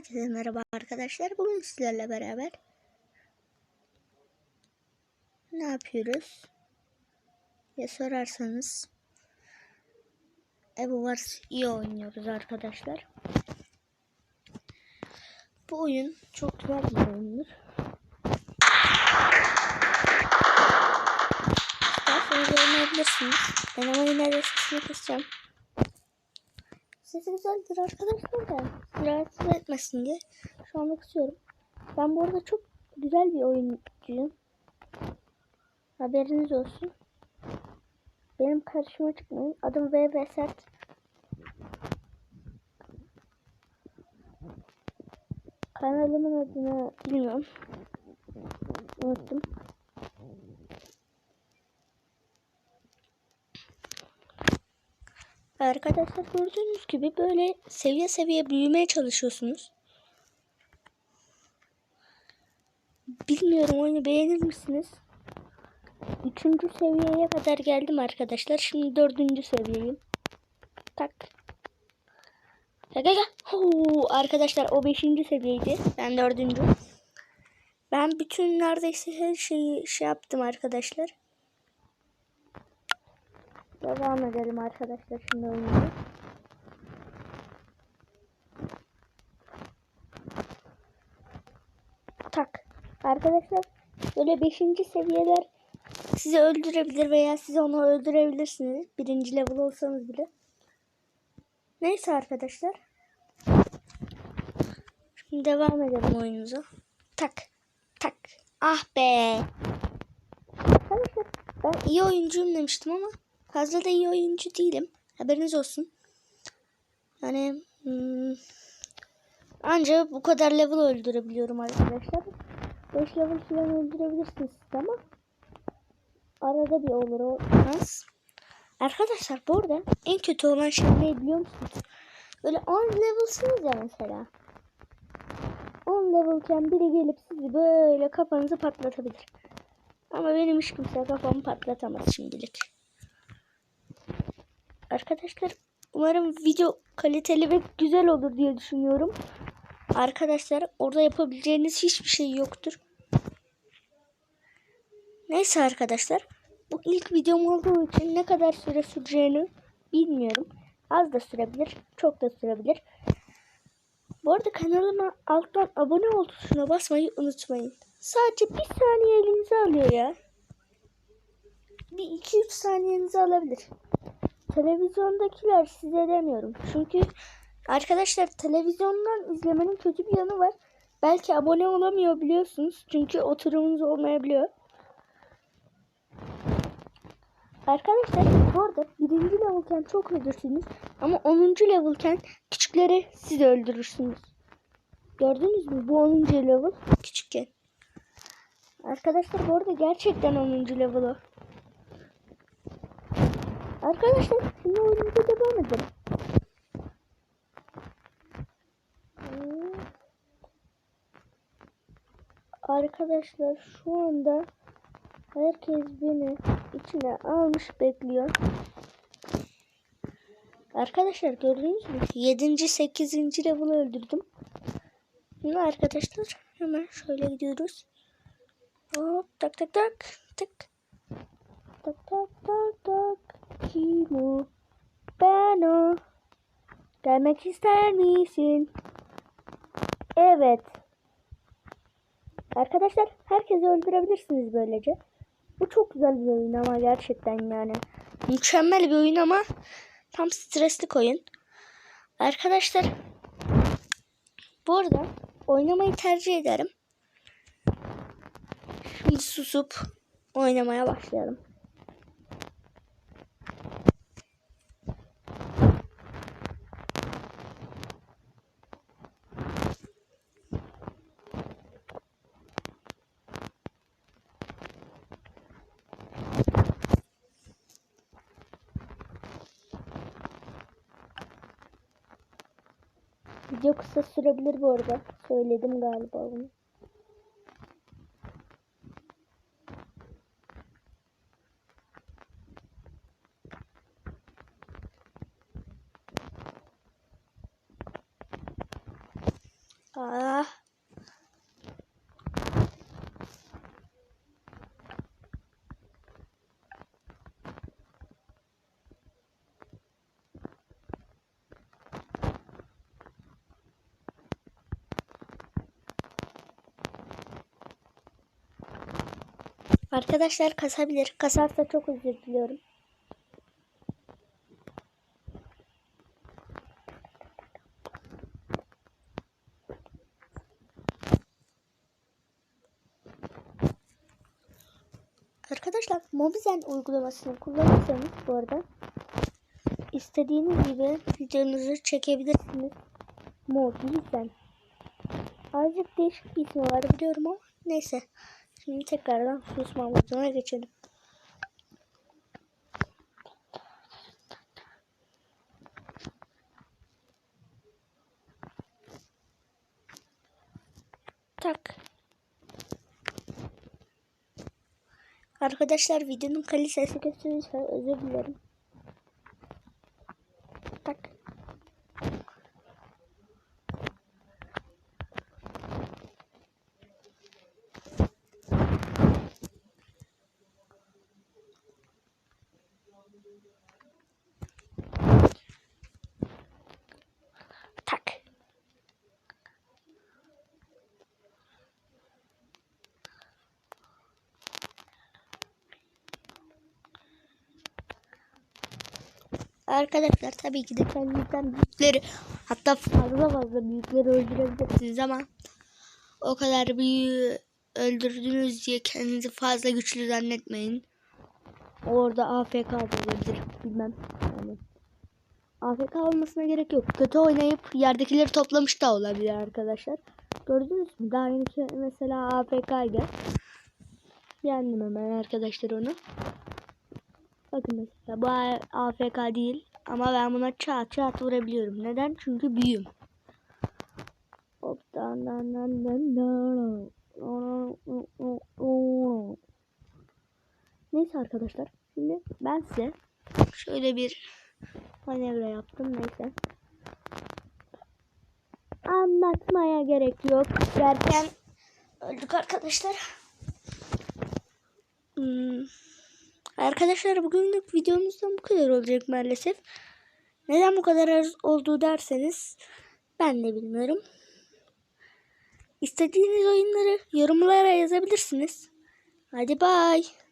Herkese merhaba arkadaşlar. Bugün sizlerle beraber ne yapıyoruz? Ya sorarsanız Evo Wars iyi oynuyoruz arkadaşlar. Bu oyun çok güzel bir oyundur. İsterseniz oynayabilirsiniz. Ben ama yine de sesini kısacağım. Sesi güzeldir arkadaşlar da rahatsız etmesin diye şu anda kısıyorum. Ben bu arada çok güzel bir oyuncuyum. Haberiniz olsun. Benim karşıma çıkmayın. Adım VV Sert. Kanalımın adını bilmiyorum. Unuttum. Arkadaşlar gördüğünüz gibi böyle seviye seviye büyümeye çalışıyorsunuz. Bilmiyorum oyunu beğenir misiniz? Üçüncü seviyeye kadar geldim arkadaşlar. Şimdi dördüncü seviyeyim. Tak. Gel gel arkadaşlar o beşinci seviyeydi. Ben dördüncü. Ben bütün neredeyse her şeyi şey yaptım arkadaşlar. Devam edelim arkadaşlar şimdi oyunu. Tak. Arkadaşlar böyle 5. seviyeler sizi öldürebilir veya siz onu öldürebilirsiniz. Birinci level olsanız bile. Neyse arkadaşlar. Şimdi devam edelim oyunumuza. Tak. Tak. Ah be. Arkadaşlar ben iyi oyuncuyum demiştim ama fazla da iyi oyuncu değilim. Haberiniz olsun. Yani hmm, ancak bu kadar level öldürebiliyorum arkadaşlar. 5 level falan öldürebilirsiniz ama arada bir olur o az. Arkadaşlar bu arada en kötü olan şey ne biliyor musunuz? Böyle 10 levelsınız ya mesela. 10 levelken biri gelip sizi böyle kafanızı patlatabilir. Ama benim hiç kimse kafamı patlatamaz şimdilik. Arkadaşlar umarım video kaliteli ve güzel olur diye düşünüyorum. Arkadaşlar orada yapabileceğiniz hiçbir şey yoktur. Neyse arkadaşlar. Bu ilk videom olduğu için ne kadar süre süreceğini bilmiyorum. Az da sürebilir, çok da sürebilir. Bu arada kanalıma alttan abone ol tuşuna basmayı unutmayın. Sadece bir saniye elinize alıyor ya. Bir iki üç saniyenizi alabilir. Televizyondakiler size demiyorum. Çünkü arkadaşlar televizyondan izlemenin kötü bir yanı var. Belki abone olamıyor biliyorsunuz. Çünkü oturumunuz olmayabiliyor. Arkadaşlar bu arada birinci levelken çok öldürsünüz. Ama 10. levelken küçükleri siz öldürürsünüz. Gördünüz mü? Bu 10. level küçükken. Arkadaşlar bu arada gerçekten 10. level o. Arkadaşlar şimdi oyunumuza devam edelim. Hmm. Arkadaşlar şu anda herkes beni içine almış bekliyor. Arkadaşlar gördünüz mü? 7. 8. level öldürdüm. Şimdi arkadaşlar hemen şöyle gidiyoruz. Hop tak tak tak tak. Tak tak tak tak. Kim o? Ben o. Gelmek ister misin? Evet. Arkadaşlar herkesi öldürebilirsiniz böylece. Bu çok güzel bir oyun ama gerçekten yani. Mükemmel bir oyun ama tam stresli oyun. Arkadaşlar bu arada oynamayı tercih ederim. Şimdi susup oynamaya başlayalım. Video kısa sürebilir bu arada. Söyledim galiba bunu. Ah. Arkadaşlar kasabilir. Kasarsa çok özür diliyorum. Arkadaşlar Mobizen uygulamasını kullanırsanız bu arada istediğiniz gibi videonuzu çekebilirsiniz. Mobizen. Azıcık değişik bir ismi var biliyorum ama neyse. Şimdi tekrardan susma moduna geçelim. Tak. Arkadaşlar videonun kalitesi kötüyse özür dilerim. Tak. Tak. Arkadaşlar tabii ki de kendinizden büyükleri hatta fazla fazla büyükleri öldürebilirsiniz ama o kadar büyüğü öldürdünüz diye kendinizi fazla güçlü zannetmeyin. Orada AFK olabilir bilmem. Yani AFK olmasına gerek yok. Kötü oynayıp yerdekileri toplamış da olabilir arkadaşlar. Gördünüz mü? Daha yeni mesela AFK'ydı. Yendim hemen arkadaşlar onu. Bakın mesela bu AFK değil. Ama ben buna çat çat vurabiliyorum. Neden? Çünkü büyüğüm. Hop, dan, dan, dan, dan, dan. Neyse arkadaşlar. Şimdi ben size şöyle bir manevra yaptım. Neyse. Anlatmaya gerek yok. Derken öldük arkadaşlar. Hmm. Arkadaşlar bugünlük videomuzdan bu kadar olacak maalesef. Neden bu kadar az olduğu derseniz ben de bilmiyorum. İstediğiniz oyunları yorumlara yazabilirsiniz. Hadi bay.